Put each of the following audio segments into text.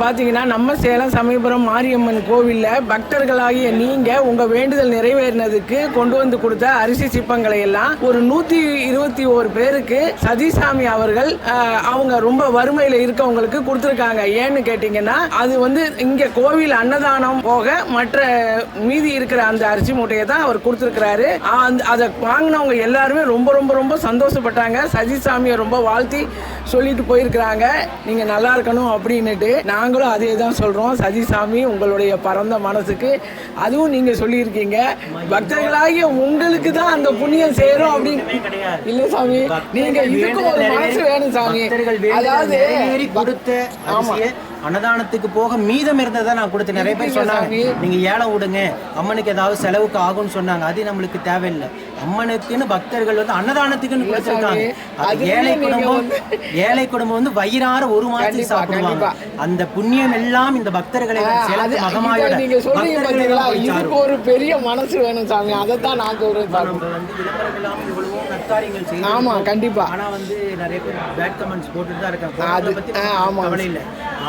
பார்த்தீங்கன்னா நம்ம சேலம் சமயபுரம் மாரியம்மன் கோவிலில் பக்தர்களாகிய நீங்கள் உங்கள் வேண்டுதல் நிறைவேறினதுக்கு கொண்டு வந்து கொடுத்த அரிசி சிப்பங்களை எல்லாம் ஒரு நூற்றி இருபத்தி ஓரு பேருக்கு சதிசாமி அவர்கள் அவங்க ரொம்ப வறுமையில் இருக்கவங்களுக்கு கொடுத்துருக்காங்க. ஏன்னு கேட்டிங்கன்னா அது வந்து இங்கே கோவில் அன்னதானம் போக மற்ற மீதி இருக்கிற அந்த அரிசி மூட்டையை தான் அவர் கொடுத்துருக்கிறாரு. அந்த அதை வாங்கினவங்க எல்லாருமே ரொம்ப ரொம்ப ரொம்ப சந்தோஷப்பட்டாங்க. சதிசாமியை ரொம்ப வாழ்த்தி சொல்லிட்டு போயிருக்கிறாங்க. நீங்கள் நல்லா இருக்கணும் அப்படின்னுட்டு நான் நாங்களும் அதே தான் சொல்கிறோம் சஜிசாமி உங்களுடைய பரந்த மனசுக்கு அதுவும் நீங்கள் சொல்லியிருக்கீங்க. பக்தர்களாகிய உங்களுக்கு தான் அந்த புண்ணியம் சேரும் அப்படின்னு. இல்லை சாமி. நீங்க பக்தர்கள் இதுக்கு ஒரு மனசு வேணும் சாமி. அதாவது கொடுத்த அன்னதானத்துக்கு போக மீதம் இருந்ததை நான் கொடுத்து நிறைய பேர் சொன்னாங்க. நீங்க ஏலம் விடுங்க அம்மனுக்கு ஏதாவது செலவுக்கு ஆகும்னு சொன்னாங்க. அது நம்மளுக்கு தேவையில்லை. அம்மனுக்குன்னு பக்தர்கள் வந்து அன்னதானத்துக்குன்னு கொடுத்துருக்காங்க. அது ஏழை குடும்பம் ஏழை குடும்பம் வந்து வயிறார ஒரு மாதத்துக்கு சாப்பிடுவாங்க. அந்த புண்ணியம் எல்லாம் இந்த பக்தர்களை இதை மகமாயோட இதுக்கு. ஒரு பெரிய மனசு வேணும் சாமி. அதை தான் நான் சொல்றேன் நம்ம வந்து விளம்பரம் இல்லாம எவ்வளவோ நற்காரியங்கள் செய்யணும் ஆமா கண்டிப்பா. ஆனா வந்து நிறைய பேர் பேட் கமெண்ட்ஸ் போட்டுட்டு தான் இருக்காங்க. அது- பத்தி ஆமா. கவலை இல்ல.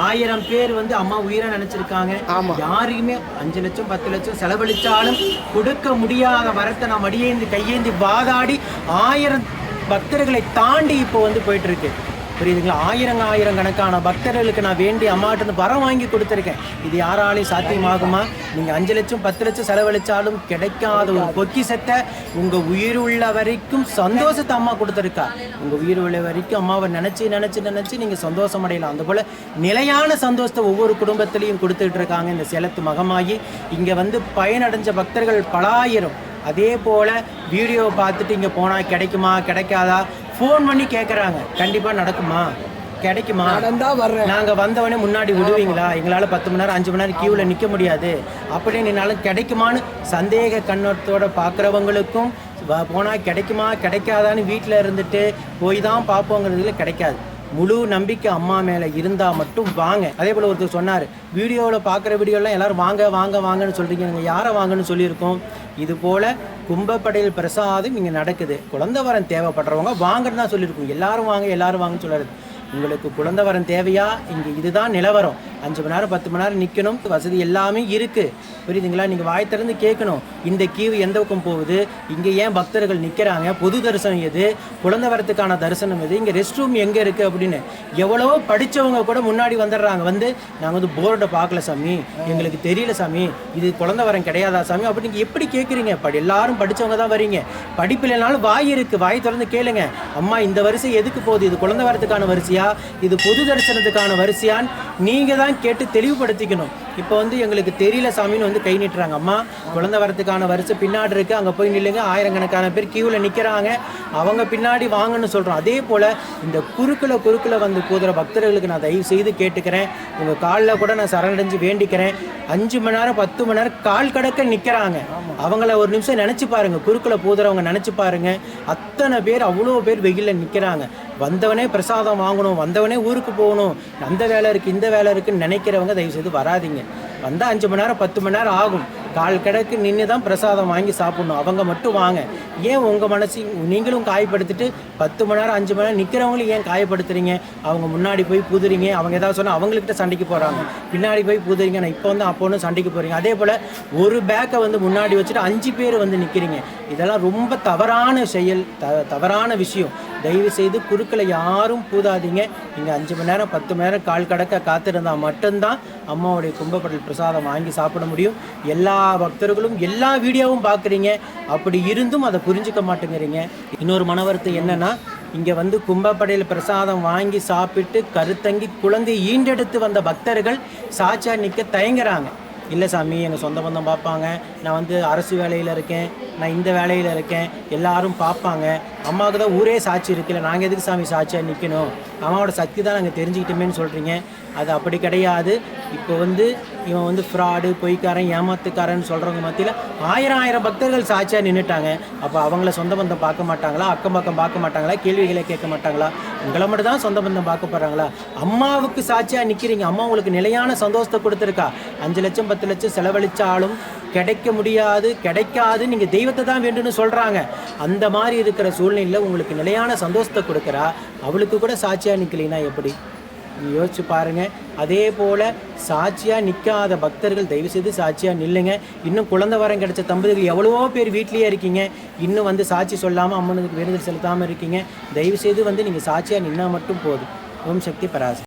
ஆயிரம் பேர் வந்து அம்மா உயிரை நினைச்சிருக்காங்க. யாருக்குமே அஞ்சு லட்சம் பத்து லட்சம் செலவழிச்சாலும் கொடுக்க முடியாத வரத்தை நான் மடியேந்தி கையேந்தி வாதாடி ஆயிரம் பக்தர்களை தாண்டி இப்போ வந்து போயிட்டு இருக்கு புரியுதுங்களா? ஆயிரம் ஆயிரம் கணக்கான பக்தர்களுக்கு நான் வேண்டி அம்மாட்ட வரம் வாங்கி கொடுத்துருக்கேன். இது யாராலையும் சாத்தியமாகுமா? நீங்கள் அஞ்சு லட்சம் பத்து லட்சம் செலவழித்தாலும் கிடைக்காத ஒரு பொக்கிசத்தை உங்கள் உயிர் உள்ள வரைக்கும் சந்தோஷத்தை அம்மா கொடுத்துருக்கா. உங்கள் உயிர் உள்ள வரைக்கும் அம்மாவை நினச்சி நினச்சி நினச்சி நீங்கள் சந்தோஷம் அடையலாம். அந்த போல் நிலையான சந்தோஷத்தை ஒவ்வொரு குடும்பத்திலையும் கொடுத்துட்டு இருக்காங்க. இந்த சேலத்து மகமாயி இங்கே வந்து பயனடைஞ்ச பக்தர்கள் பலாயிரம் அதே போல வீடியோ பார்த்துட்டு இங்க போனா கிடைக்குமா கிடைக்காதா? ஃபோன் பண்ணி கேட்குறாங்க கண்டிப்பா நடக்குமா? கிடைக்குமா? நடந்தா வர்றேன். நாங்க வந்தவனே முன்னாடி விடுவீங்களா? எங்களால பத்து மணி நேரம் அஞ்சு மணி நேரம் கியூல நிக்க முடியாது. அப்படி நின்னாலும் கிடைக்குமான்னு சந்தேக கண்ணோட்டத்தோட பார்க்குறவங்களுக்கும் போனா கிடைக்குமா கிடைக்காதான்னு வீட்டில் இருந்துட்டு போய் தான் பார்ப்போங்கிறதுல கிடைக்காது. முழு நம்பிக்கை அம்மா மேலே இருந்தால் மட்டும் வாங்க. அதே போல் ஒருத்தர் சொன்னார் வீடியோவில் பார்க்குற வீடியோலாம் எல்லோரும் வாங்க வாங்க வாங்கன்னு சொல்கிறீங்க நீங்கள் யாரை வாங்கன்னு சொல்லியிருக்கோம்? இது போல் கும்பப்படையில் பிரசாதம் இங்கே நடக்குது. குழந்தை வரம் தேவைப்படுறவங்க வாங்கன்னு தான் சொல்லியிருக்கோம். எல்லாரும் வாங்க எல்லாரும் வாங்கன்னு சொல்லாது. உங்களுக்கு குழந்தை வரம் தேவையா? இங்கே இதுதான் நிலவரம். அஞ்சு மணி நேரம் பத்து மணி நேரம் நிற்கணும் வசதி எல்லாமே இருக்குது புரியுதுங்களா? நீங்கள் வாய் திறந்து கேட்கணும். இந்த கீவு எந்த பக்கம் போகுது? இங்கே ஏன் பக்தர்கள் நிற்கிறாங்க பொது தரிசனம் எது? குழந்தை வரத்துக்கான தரிசனம் எது? இங்கே ரெஸ்ட் ரூம் எங்கே இருக்குது அப்படின்னு. எவ்வளவோ படித்தவங்க கூட முன்னாடி வந்துடுறாங்க. வந்து நாங்கள் வந்து போர்டை பார்க்கல சாமி. எங்களுக்கு தெரியல சாமி. இது குழந்தை வரம் கிடையாதா சாமி? அப்படி நீங்கள் எப்படி கேட்குறீங்க? படி எல்லாரும் படித்தவங்க தான் வரீங்க. படிப்பு வாய் இருக்குது வாய் திறந்து கேளுங்க. அம்மா இந்த வரிசை எதுக்கு போகுது? இது குழந்தை வரத்துக்கான வரிசையா? இது பொது தரிசனத்துக்கான வரிசையான்னு நீங்கள் தான் கேட்டு தெளிவுபடுத்திக்கணும். இப்போ வந்து எங்களுக்கு தெரியல சாமின்னு வந்து கை நீட்டுறாங்க. அம்மா குழந்தை வரத்துக்கான வரிசை பின்னாடி இருக்குது அங்கே போய் நில்லுங்க. ஆயிரக்கணக்கான பேர் கியூவில் நிற்கிறாங்க அவங்க பின்னாடி வாங்கன்னு சொல்கிறோம் அதே போல் இந்த குறுக்கில் குறுக்கில் வந்து போதுற பக்தர்களுக்கு நான் தயவு செய்து கேட்டுக்கிறேன். உங்கள் காலில் கூட நான் சரணடைஞ்சு வேண்டிக்கிறேன். அஞ்சு மணி நேரம் பத்து மணி நேரம் கால் கடக்க நிற்கிறாங்க அவங்கள ஒரு நிமிஷம் நினச்சி பாருங்கள் குறுக்கில் போதுறவங்க நினச்சி பாருங்கள் அத்தனை பேர் அவ்வளோ பேர் வெயிலில் நிற்கிறாங்க வந்தவனே பிரசாதம் வாங்கணும். வந்தவனே ஊருக்கு போகணும். அந்த வேலை இருக்குது இந்த வேலை இருக்குதுன்னு நினைக்கிறவங்க தயவு செய்து வராதீங்க. வந்தால் அஞ்சு மணி நேரம் பத்து மணி நேரம் ஆகும். கால் கிடக்கு நின்று தான் பிரசாதம் வாங்கி சாப்பிடணும். அவங்க மட்டும் வாங்க. ஏன் உங்கள் மனசு நீங்களும் காயப்படுத்திட்டு பத்து மணி நேரம் அஞ்சு மணி நேரம் நிற்கிறவங்களும் ஏன் காயப்படுத்துறீங்க? அவங்க முன்னாடி போய் புதுறீங்க. அவங்க ஏதாவது சொன்னால் அவங்கக்கிட்ட சண்டைக்கு போகிறாங்க பின்னாடி போய் புதுறீங்க. நான் இப்போ வந்து அப்போன்னு சண்டைக்கு போகிறீங்க அதே போல் ஒரு பேக்கை வந்து முன்னாடி வச்சுட்டு அஞ்சு பேர் வந்து நிற்கிறீங்க இதெல்லாம் ரொம்ப தவறான செயல் த தவறான விஷயம். தயவு செய்து குறுக்களை யாரும் பூதாதீங்க. நீங்கள் அஞ்சு மணி நேரம் பத்து மணி நேரம் கால் கடக்க காத்திருந்தால் மட்டும்தான் அம்மாவுடைய கும்பப்படல் பிரசாதம் வாங்கி சாப்பிட முடியும். எல்லா பக்தர்களும் எல்லா வீடியோவும் பார்க்குறீங்க. அப்படி இருந்தும் அதை புரிஞ்சுக்க மாட்டேங்கிறீங்க. இன்னொரு மனவருத்தம் என்னென்னா இங்கே வந்து கும்பப்படையில் பிரசாதம் வாங்கி சாப்பிட்டு கருத்தங்கி குழந்தை ஈண்டெடுத்து வந்த பக்தர்கள் சாச்சா நிற்க தயங்குறாங்க. இல்லை சாமி எங்கள் சொந்த பந்தம் பார்ப்பாங்க. நான் வந்து அரசு வேலையில் இருக்கேன். நான் இந்த வேலையில் இருக்கேன். எல்லாரும் பார்ப்பாங்க. அம்மாவுக்கு தான் ஊரே சாட்சி இருக்குல்ல நாங்கள் எதுக்கு சாமி சாட்சியாக நிற்கணும் அம்மாவோட சக்தி தான் நாங்கள் தெரிஞ்சுக்கிட்டோமேன்னு சொல்கிறீங்க அது அப்படி கிடையாது. இப்போ வந்து இவன் வந்து ஃப்ராடு பொய்க்காரன் ஏமாத்துக்காரன்னு சொல்கிறவங்க மத்தியில் ஆயிரம் ஆயிரம் பக்தர்கள் சாட்சியாக நின்றுட்டாங்க அப்போ அவங்கள சொந்த பந்தம் பார்க்க மாட்டாங்களா? அக்கம் பக்கம் பார்க்க மாட்டாங்களா? கேள்விகளை கேட்க மாட்டாங்களா? உங்களை மட்டும் தான் சொந்த பந்தம் பார்க்க போகிறாங்களா அம்மாவுக்கு சாட்சியாக நிற்கிறீங்க அம்மா உங்களுக்கு நிலையான சந்தோஷத்தை கொடுத்துருக்கா. அஞ்சு லட்சம் பத்து லட்சம் செலவழித்தாலும் கிடைக்க முடியாது கிடைக்காது. நீங்கள் தெய்வத்தை தான் வேண்டும்னு சொல்கிறாங்க அந்த மாதிரி இருக்கிற சூழ்நிலையில் உங்களுக்கு நிலையான சந்தோஷத்தை கொடுக்குறா. அவளுக்கு கூட சாட்சியாக நிற்கலைன்னா எப்படி? யோசிச்சு பாருங்க. அதே போல சாட்சியாக நிற்காத பக்தர்கள் தயவு செய்து சாட்சியாக நில்லுங்க. இன்னும் குழந்தை வரம் கிடைச்ச தம்பதிகள் எவ்வளவோ பேர் வீட்லேயே இருக்கீங்க. இன்னும் வந்து சாட்சி சொல்லாமல் அம்மனுக்கு வேண்டுதல் செலுத்தாமல் இருக்கீங்க. தயவு செய்து வந்து நீங்கள் சாட்சியாக நின்னால் மட்டும் போதும். ஓம் சக்தி பராசக்தி.